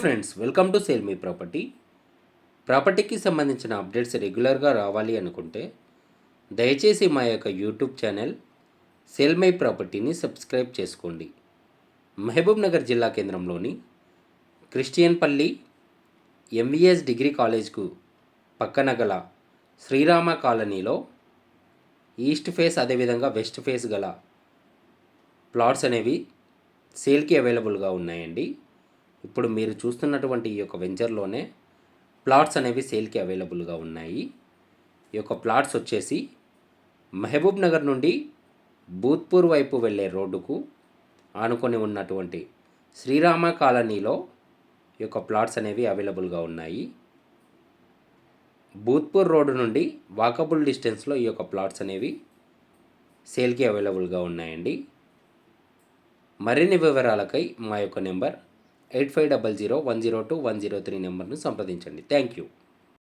Friends welcome to sale me property. ప్రాపర్టీకి సంబంధించిన updates రెగ్యులర్గా రావాలి అనుకుంటే దయచేసి మా యొక్క యూట్యూబ్ ఛానల్ సేల్ మై ప్రాపర్టీని సబ్స్క్రైబ్ చేసుకోండి. మహబూబ్ నగర్ జిల్లా కేంద్రంలోని క్రిస్టియన్పల్లి ఎంవిఎస్ డిగ్రీ కాలేజ్కు పక్కన గల శ్రీరామ కాలనీలో ఈస్ట్ ఫేస్ అదేవిధంగా వెస్ట్ ఫేస్ గల ప్లాట్స్ అనేవి సేల్కి అవైలబుల్గా ఉన్నాయండి. ఇప్పుడు మీరు చూస్తున్నటువంటి ఈ యొక్క వెంచర్లోనే ప్లాట్స్ అనేవి సేల్కి అవైలబుల్గా ఉన్నాయి. ఈ యొక్క ప్లాట్స్ వచ్చేసి మహబూబ్ నగర్ నుండి భూత్పూర్ వైపు వెళ్ళే రోడ్డుకు ఆనుకొని ఉన్నటువంటి శ్రీరామ కాలనీలో ఈ యొక్క ప్లాట్స్ అనేవి అవైలబుల్గా ఉన్నాయి. భూత్పూర్ రోడ్డు నుండి వాకబుల్ డిస్టెన్స్లో ఈ యొక్క ప్లాట్స్ అనేవి సేల్కి అవైలబుల్గా ఉన్నాయండి. మరిన్ని వివరాలకై మా యొక్క number eight five double zero one zero two one zero three నెంబర్ను సంప్రదించండి. Thank you